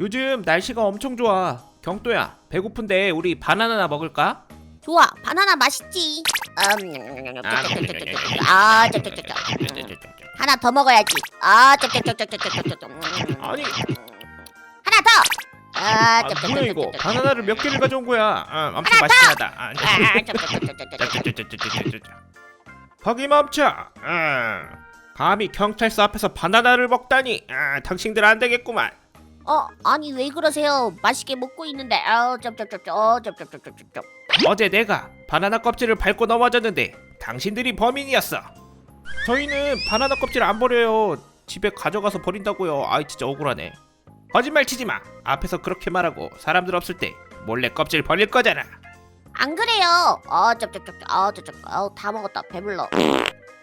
요즘 날씨가 엄청 좋아. 경도야, 배고픈데 우리 바나나나 먹을까? 좋아 바나나 맛있지 음, 아 쩝쩝쩝쩝 하나 더 먹어야지 아 쩝쩝쩝쩝쩝쩝 아니, 하나 더 아, 아, 뭐야 이거? 바나나를 몇 개를 가져온 거야? 아, 엄청 맛있긴 하다. 아, 거기 멈춰. 아, 감히 경찰서 앞에서 바나나를 먹다니. 아, 당신들 안 되겠구만. 어 아니 왜 그러세요 맛있게 먹고 있는데 아 쩝쩝쩝쩝 어 쩝쩝쩝쩝쩝 어제 내가 바나나 껍질을 밟고 넘어졌는데 당신들이 범인이었어. 저희는 바나나 껍질 안 버려요. 집에 가져가서 버린다고요. 아이 진짜 억울하네. 거짓말 치지 마. 앞에서 그렇게 말하고 사람들 없을 때 몰래 껍질 버릴 거잖아. 안 그래요 어 쩝쩝쩝 어 쩝쩝 어 다 먹었다 배불러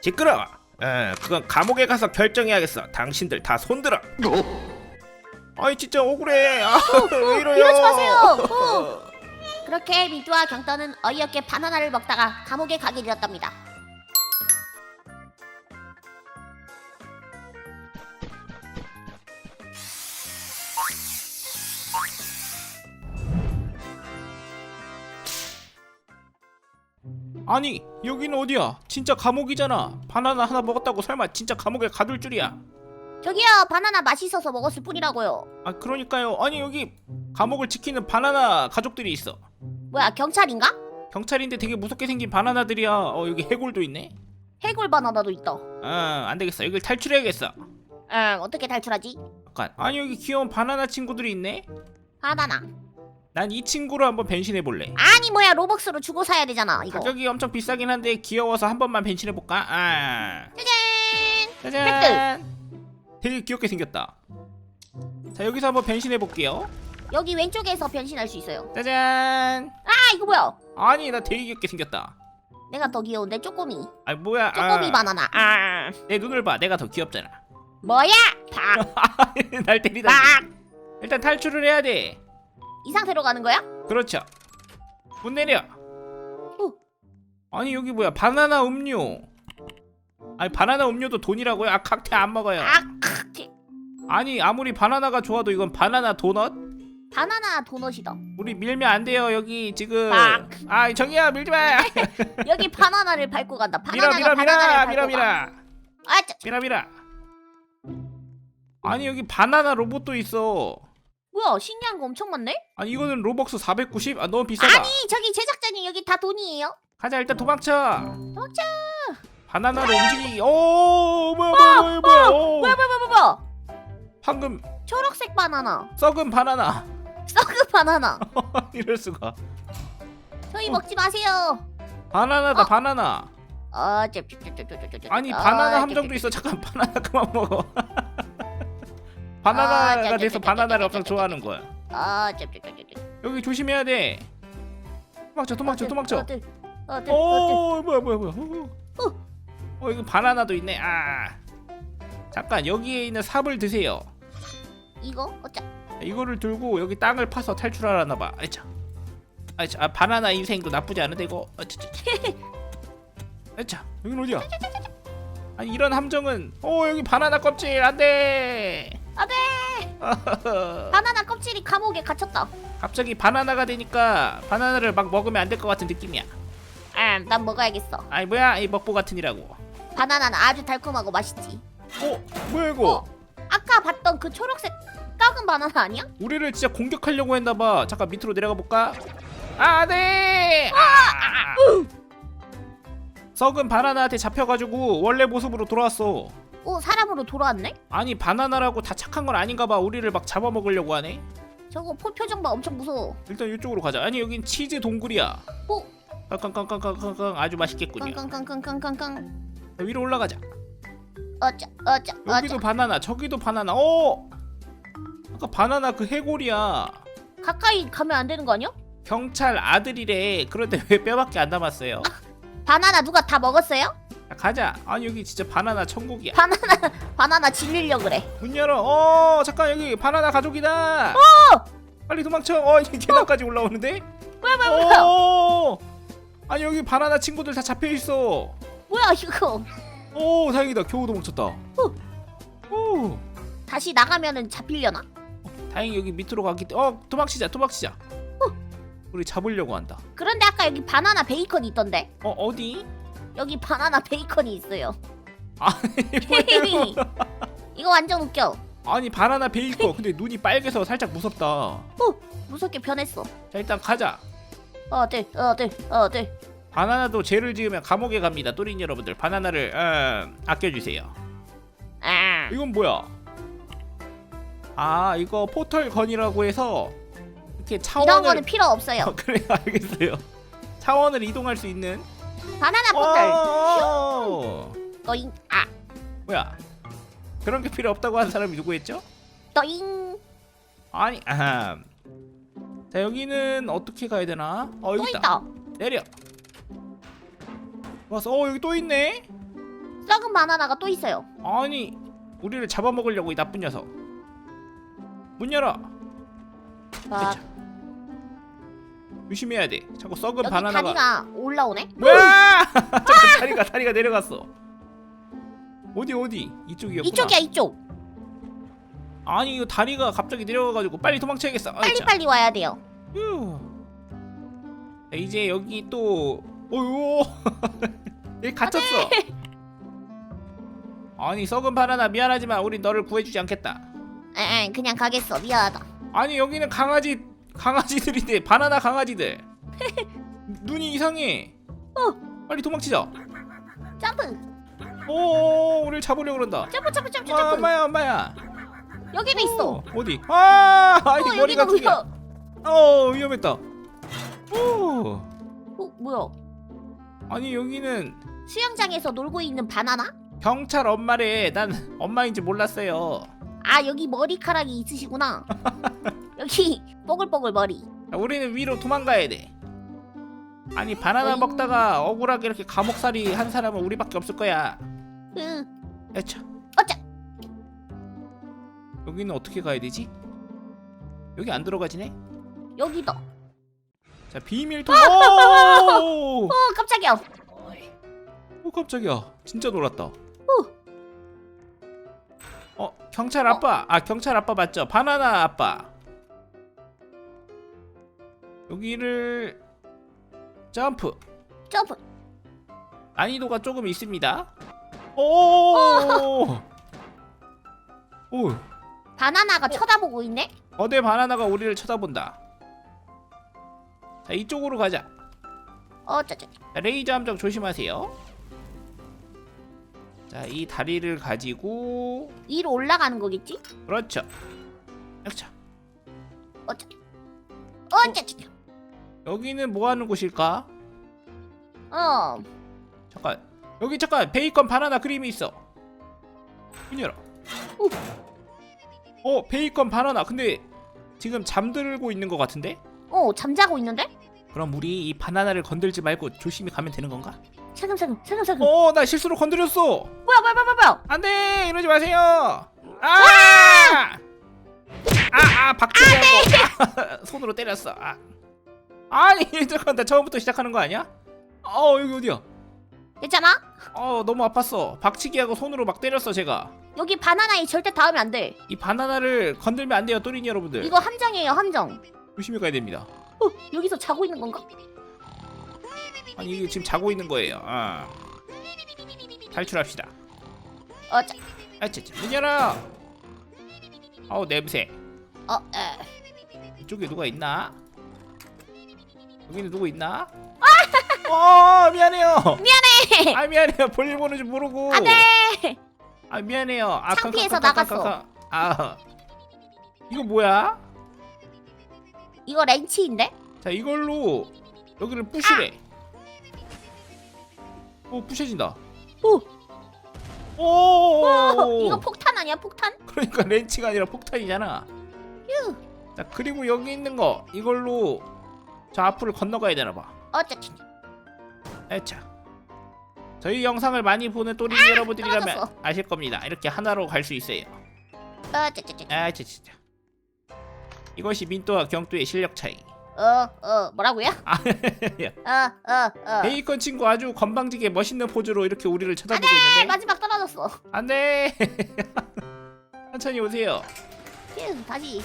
시끄러워. 어, 그건 감옥에 가서 결정해야겠어. 당신들 다 손들어. 아이 진짜 억울해. 아, 왜 이러요? 이러지 마세요. 어. 그렇게 미두와 경떠는 어이없게 바나나를 먹다가 감옥에 가게 되었답니다 아니 여기는 어디야? 진짜 감옥이잖아. 바나나 하나 먹었다고 설마 진짜 감옥에 가둘 줄이야? 저기요 바나나 맛있어서 먹었을 뿐이라고요 아 그러니까요. 아니 여기 감옥을 지키는 바나나 가족들이 있어. 뭐야 경찰인가? 경찰인데 되게 무섭게 생긴 바나나들이야. 어 여기 해골도 있네. 해골 바나나도 있다 아 안 되겠어. 여길 탈출해야겠어. 응 어떻게 탈출하지? 잠깐. 아니 여기 귀여운 바나나 친구들이 있네. 바나나 난 이 친구로 한번 변신해 볼래. 아니 뭐야 로벅스로 주고 사야 되잖아 이거 가격이 엄청 비싸긴 한데 귀여워서 한 번만 변신해 볼까? 아. 짜잔 짜잔. 되게 귀엽게 생겼다. 자 여기서 한번 변신해 볼게요. 여기 왼쪽에서 변신할 수 있어요 짜잔. 아 이거 뭐야 아니 나 되게 귀엽게 생겼다. 내가 더 귀여운데 쪼꼬미 아 뭐야? 쪼꼬미 아, 바나나 아 내 눈을 봐. 내가 더 귀엽잖아. 뭐야 팍 날 때리다. 팍! 일단 탈출을 해야 돼. 이 상태로 가는 거야? 그렇죠. 문 내려. 어. 아니 여기 뭐야? 바나나 음료. 아니 바나나 음료도 돈이라고요? 아 칵테일 안 먹어요. 아 크, 아니 아무리 바나나가 좋아도 이건 바나나 도넛? 바나나 도넛이다 우리 밀면 안 돼요 여기 지금. 막. 아 정이야 밀지 마. 여기 바나나를 밟고 간다. 바나나가 밀어 밀어 바나나를 밀어 밟고 밀어 가. 아, 저, 밀어 밀어. 아니 여기 바나나 로봇도 있어. 뭐야? 신기한 거 엄청 많네. 아니 이거는 로벅스 490? 아 너무 비싸다. 아니, 저기 제작자님 여기 다 돈이에요. 가자 일단 도망쳐. 도망쳐. 바나나로 움직이기. 오 뭐야 뭐야 뭐야 뭐야. 오, 뭐야, 뭐야, 뭐야, 뭐야? 방금 초록색 바나나, 썩은 바나나. 썩은 바나나. 이럴 수가. 저희 먹지 마세요. 바나나다 어. 바나나. 아, 저, 저, 저, 저, 저, 저, 저, 아니 아, 바나나 저, 함정도 저, 있어. 잠깐 바나나 그만 먹어. 아, 바나나가 저, 저, 돼서 저, 저, 바나나를 저, 엄청 저, 저, 좋아하는 거야. 아, 저, 저, 저, 저, 저. 여기 조심해야 돼. 도망쳐 도망쳐 도망쳐. 어들, 어들, 어들. 오 뭐야 뭐야 뭐야. 어, 어 여기 바나나도 있네. 아 잠깐 여기에 있는 삽을 드세요. 이거 어짜? 이거를 들고 여기 땅을 파서 탈출하려나 봐. 아이차. 아이차. 아, 바나나 인생도 나쁘지 않은데 이거. 아차. 아이차. 여긴 어디야? 아니 이런 함정은 어 여기 바나나 껍질 안 돼. 안돼. 바나나 껍질이 감옥에 갇혔다. 갑자기 바나나가 되니까 바나나를 막 먹으면 안 될 것 같은 느낌이야. 아, 난 먹어야겠어. 아니 뭐야 이 먹보 같은 이라고. 바나나는 아주 달콤하고 맛있지. 어 뭐야 이거? 어? 아까 봤던 그 초록색 작은 바나나 아니야? 우리를 진짜 공격하려고 했나 봐. 잠깐 밑으로 내려가 볼까? 아 네. 아, 썩은 바나나한테 잡혀가지고 원래 모습으로 돌아왔어. 오 사람으로 돌아왔네? 아니 바나나라고 다 착한 건 아닌가 봐. 우리를 막 잡아먹으려고 하네. 저거 포 표정 봐 엄청 무서워. 일단 이쪽으로 가자. 아니 여긴 치즈 동굴이야. 오 깡깡깡깡깡깡 아주 맛있겠군요. 깡깡깡깡깡깡깡. 위로 올라가자. 어짜 어짜 여기도 어짜. 바나나, 저기도 바나나. 어? 아까 바나나 그 해골이야. 가까이 가면 안 되는 거 아니야? 경찰 아들이래. 그런데 왜 뼈밖에 안 남았어요? 바나나 누가 다 먹었어요? 자, 가자. 아니 여기 진짜 바나나 천국이야. 바나나 바나나 질리려 그래. 문 열어. 어 잠깐 여기 바나나 가족이다. 빨리 도망쳐. 어 이제 계단까지 올라오는데. 뭐야 뭐야 뭐야 어. 아니 여기 바나나 친구들 다 잡혀 있어. 뭐야 이거. 오 다행이다. 겨우 도망쳤다. 오 다시 나가면은 잡히려나? 다행히 여기 밑으로 때문에 어 도망치자 도망치자. 우리 잡으려고 한다. 그런데 아까 여기 바나나 베이컨 있던데? 어 어디? 여기 바나나 베이컨이 있어요. 뭐예요? 이거 완전 웃겨. 아니 바나나 베이컨 근데 눈이 빨개서 살짝 무섭다. 무섭게 변했어. 자 일단 가자. 어들 어들 어들 바나나도 죄를 지으면 감옥에 갑니다. 또린 여러분들 바나나를 음, 아껴주세요. 아. 이건 뭐야? 아 이거 포털 건이라고 해서 이렇게 이런 차원을 거는 필요 없어요. 어, 그래 알겠어요. 차원을 이동할 수 있는? 바나나 포털. 어, 떠잉 아. 뭐야? 그런 게 필요 없다고 한 사람이 누구였죠? 떠잉. 아니 아하. 자 여기는 어떻게 가야 되나? 어또 여기 있다. 있다. 내려. 왔어. 어 여기 또 있네. 썩은 바나나가 또 있어요 아니 우리를 잡아먹으려고 이 나쁜 녀석. 문 열어. 아, 그쵸. 조심해야 돼. 자꾸 썩은 여기 바나나가. 다리가 올라오네 뭐야? 잠깐 다리가 다리가 내려갔어. 어디 어디? 이쪽이었구나. 이쪽이야 이쪽 아니 이거 다리가 갑자기 내려가가지고 빨리 도망쳐야겠어. 빨리. 빨리 와야 돼요 휴. 자, 이제 여기 또 어유 여기 갇혔어. 아니 썩은 바나나 미안하지만 우린 너를 구해주지 않겠다. 에 그냥 가겠어 미안하다 아니 여기는 강아지 강아지들인데 바나나 강아지들. 눈이 이상해. 어. 빨리 도망치자. 점프 오 우리를 잡으려 그런다. 점프 점프 점프 아, 점프 엄마야 엄마야. 여기도 있어 어, 어디? 아 아니 어 머리가 여기도 두 개. 뭐야 어 위험했다. 오 어 뭐야 아니 여기는 수영장에서 놀고 있는 바나나? 경찰 엄마래. 난 엄마인지 몰랐어요. 아 여기 머리카락이 있으시구나 여기 뽀글뽀글 머리 자, 우리는 위로 도망가야 돼. 아니 바나나 어잉. 먹다가 억울하게 이렇게 감옥살이 한 사람은 우리밖에 없을 거야. 으 에차. 어짜 여기는 어떻게 가야 되지? 여기 안 들어가지네. 여기다 자 비밀 통. 오! 어 깜짝이야 오 깜짝이야. 진짜 놀랐다. 어 경찰 아빠. 아 경찰 아빠 맞죠? 바나나 아빠. 여기를 점프. 점프 난이도가 조금 있습니다. 오! 오! 바나나가 쳐다보고 있네 거대 바나나가 우리를 쳐다본다. 자, 이쪽으로 가자. 어쩌쩌 자, 레이저 함정 조심하세요. 자, 이 다리를 가지고 위로 올라가는 거겠지? 그렇죠. 그렇죠. 어쩌 어쩌쩌 여기는 뭐 하는 곳일까? 어 잠깐. 여기 잠깐 베이컨 바나나 그림이 있어. 문 열어. 오. 어, 베이컨 바나나. 근데 지금 잠들고 있는 것 같은데? 어, 잠자고 있는데? 그럼 우리 이 바나나를 건들지 말고 조심히 가면 되는 건가? 살금살금 살금살금 어, 나 실수로 건드렸어. 뭐야 뭐야 뭐야 뭐야 안돼, 이러지 마세요. 아! 아, 아, 박치기하고 손으로 때렸어. 아. 아니, 잠깐, 나 처음부터 시작하는 거 아니야? 어, 여기 어디야? 괜찮아? 어, 너무 아팠어. 박치기하고 손으로 막 때렸어, 제가. 여기 바나나에 절대 닿으면 안돼 이 바나나를 건들면 안 돼요, 또린이 여러분들. 이거 함정이에요 함정 조심히 가야 됩니다. 어 여기서 자고 있는 건가? 아니, 이게 지금 자고 있는 거예요. 아. 탈출합시다. 어쩌 아, 진짜. 문 열어. 어우, 냄새. 어 에. 이쪽에 누가 있나? 여기는 누구 있나? 어 미안해요. 미안해 아 미안해요. 볼일 보는 줄 모르고. 안돼 아 미안해요. 아 창피해서 깜깜깜깜깜깜. 아 이거 뭐야? 이거 렌치인데? 자 이걸로 여기를 부시래. 오 부셔진다. 오 오. 어, 이거 폭탄 아니야 폭탄? 그러니까 렌치가 아니라 폭탄이잖아. 휴 자 그리고 여기 있는 거 이걸로 저 앞을 건너가야 되나 봐. 어쩌 에차. 저희 영상을 많이 보는 또린 여러분들이라면 떨어졌어. 아실 겁니다. 이렇게 하나로 갈 수 있어요. 어쩌쩌쩌 아, 진짜 진짜. 이것이 민또와 경또의 실력 차이. 어 어 뭐라고요? 아, 어 어 어. 베이컨 친구 아주 건방지게 멋있는 포즈로 이렇게 우리를 쳐다보고 네 있는데. 마지막 떨어졌어. 안돼. 천천히 오세요. 휴 다시.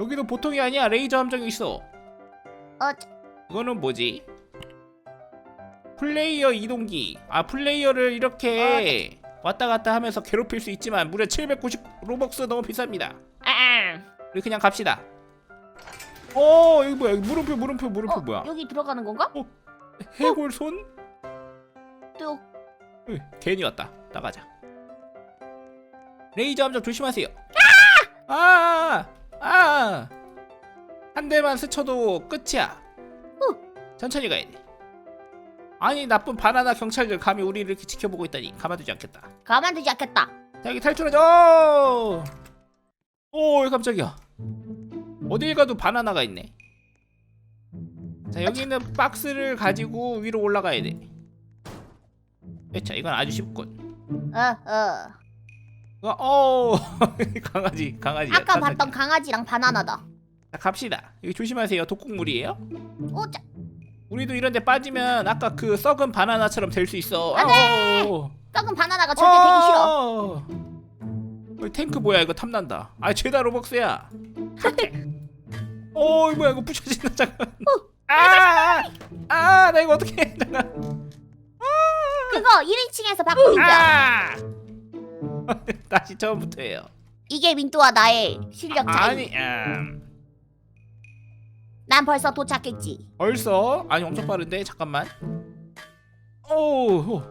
여기도 보통이 아니야. 레이저 함정이 있어. 어, 이거는 뭐지? 플레이어 이동기. 아 플레이어를 이렇게 왔다 갔다 하면서 괴롭힐 수 있지만 무려 790 로벅스 너무 비쌉니다. 아, 우리 그냥 갑시다. 어 여기 뭐야? 여기 물음표 물음표 물음표 어, 뭐야? 여기 들어가는 건가? 해골 손? 또. 으, 괜히 왔다. 나가자. 레이저 함정 조심하세요. 아! 아! 한 대만 스쳐도 끝이야. 천천히 가야 돼. 아니 나쁜 바나나 경찰들 감히 우리를 이렇게 지켜보고 있다니 가만두지 않겠다. 가만두지 않겠다. 자 여기 탈출하자 오 깜짝이야. 어딜 가도 바나나가 있네. 자 여기는 박스를 가지고 위로 올라가야 돼. 자 이건 아주 쉽군. 어, 어. 어, 어 강아지 강아지 아까 봤던 강아지랑 바나나다. 자 갑시다. 여기 조심하세요 독극물이에요. 오, 자, 우리도 이런 데 빠지면 아까 그 썩은 바나나처럼 될 수 있어. 안 돼! 어, 썩은 바나나가 절대 되기 싫어. 어. 어, 탱크 뭐야? 이거 탐난다. 아 죄다 로벅스야. 어 이거 뭐야 이거 부셔진다 잠깐 아아나 이거 어떻게 잠깐. 그거 1인칭에서 바꾸자. 아. 다시 처음부터예요. 이게 민뚜와 나의 실력 차이. 아니 음, 난 벌써 도착했지. 벌써? 아니 엄청 빠른데? 잠깐만. 오아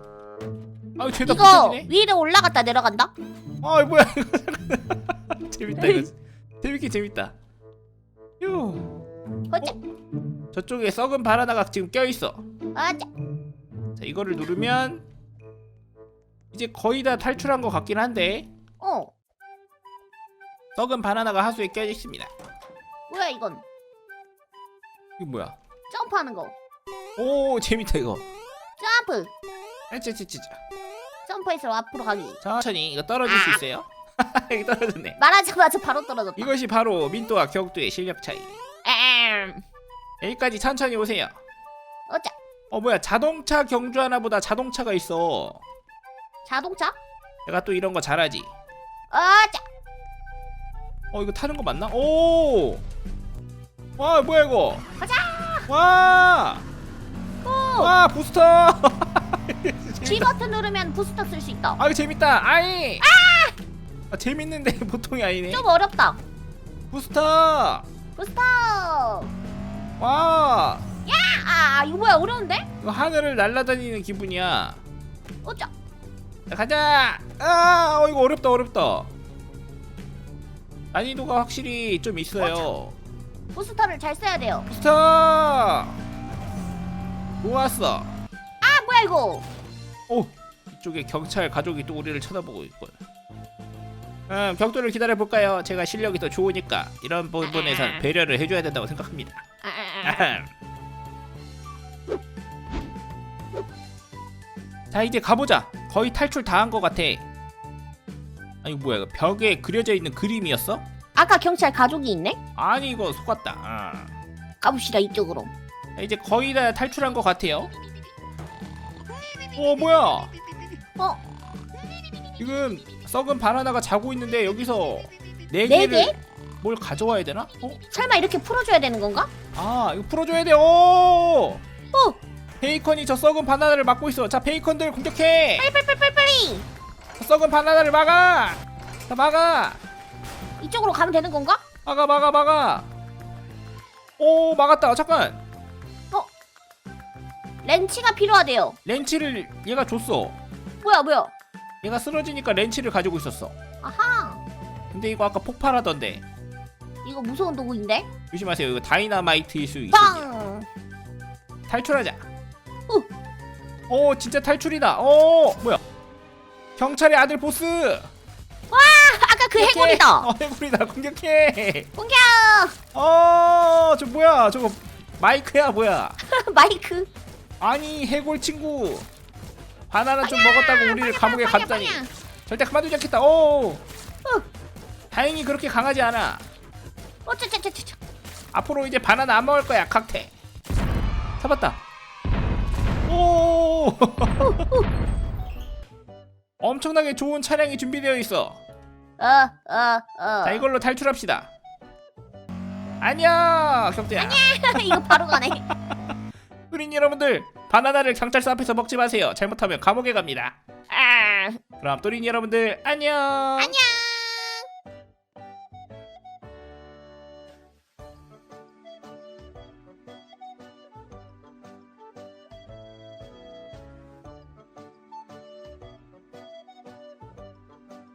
죄다 이거 부셔지네. 위로 올라갔다 내려간다. 아 뭐야 이거 재밌다 이거. 재밌긴 재밌다. 휴. 어째? 저쪽에 썩은 바나나가 지금 껴있어. 어째? 자 이거를 누르면 이제 거의 다 탈출한 것 같긴 한데. 어, 썩은 바나나가 하수에 껴있습니다. 뭐야 이건? 이거 뭐야? 점프하는 거. 오 재밌다 이거. 점프. 아짜짜짜짜 점프해서 앞으로 가기. 천천히 이거 떨어질 수 있어요? 여기 떨어졌네 말하자마자 바로 떨어졌다. 이것이 바로 민또와 격두의 실력 차이 엠. 여기까지 천천히 오세요 어째? 어 뭐야 자동차 경주 하나보다 자동차가 있어 자동차? 내가 또 이런 거 잘하지 어째? 어 이거 타는 거 맞나? 오! 와 뭐야 이거? 가자! 와! 오! 와 부스터! G 버튼 누르면 부스터 쓸 수 있다. 아 이거 재밌다. 아이! 아! 재밌는데 보통이 아니네. 좀 어렵다. 부스터! 부스터. 와! 아, 이거 뭐야 어려운데? 이거 하늘을 날아다니는 기분이야. 어째? 자, 가자! 아, 어 이거 어렵다 어렵다. 난이도가 확실히 좀 있어요. 부스터를 잘 써야 돼요. 부스터! 좋았어. 아, 뭐야 이거? 오 이쪽에 경찰 가족이 또 우리를 쳐다보고 있군. 음, 격돌을 기다려 볼까요? 제가 실력이 더 좋으니까 이런 부분에선 배려를 해줘야 된다고 생각합니다. 아, 아, 아. 자 이제 가보자. 거의 탈출 다 한 것 같아. 아니 뭐야 이거 벽에 그려져 있는 그림이었어? 아까 경찰 가족이 있네? 아니 이거 속았다. 아. 가봅시다 이쪽으로. 자, 이제 거의 다 탈출한 것 같아요. 어 뭐야? 어? 지금 썩은 바나나가 자고 있는데 여기서 네 네 개를 개? 뭘 가져와야 되나? 어? 설마 이렇게 풀어줘야 되는 건가? 아 이거 풀어줘야 돼. 오! 어, 베이컨이 저 썩은 바나나를 막고 있어. 자 베이컨들 공격해. 빨리 빨리 빨리. 저 썩은 바나나를 막아. 자 막아. 이쪽으로 가면 되는 건가? 막아 막아 막아. 오 막았다. 잠깐. 렌치가 필요하대요. 렌치를 얘가 줬어. 뭐야 뭐야? 얘가 쓰러지니까 렌치를 가지고 있었어. 아하. 근데 이거 아까 폭발하던데. 이거 무서운 도구인데? 조심하세요. 이거 다이나마이트일 수 있어요. 빵. 탈출하자. 오. 오 진짜 탈출이다. 오 뭐야? 경찰의 아들 보스. 아까 그 해골이다. 어 해골이다. 공격해. 공격. 어 저 뭐야? 저거 마이크야 뭐야? 마이크. 아니 해골 친구. 바나나 좀 먹었다고 우리를 감옥에 빵야, 갔다니. 빵야. 절대 가만두지 않겠다. 오. 다행히 그렇게 강하지 않아. 어쩌쩌쩌쩌. 앞으로 이제 바나나 안 먹을 거야. 각태. 잡았다. 오. 엄청나게 좋은 차량이 준비되어 있어. 어, 어, 어. 자 이걸로 탈출합시다. 안녕 경태야 이거 바로 가네. 우린 여러분들 바나나를 경찰서 앞에서 먹지 마세요. 잘못하면 감옥에 갑니다. 아, 그럼 또린 여러분들 안녕. 안녕.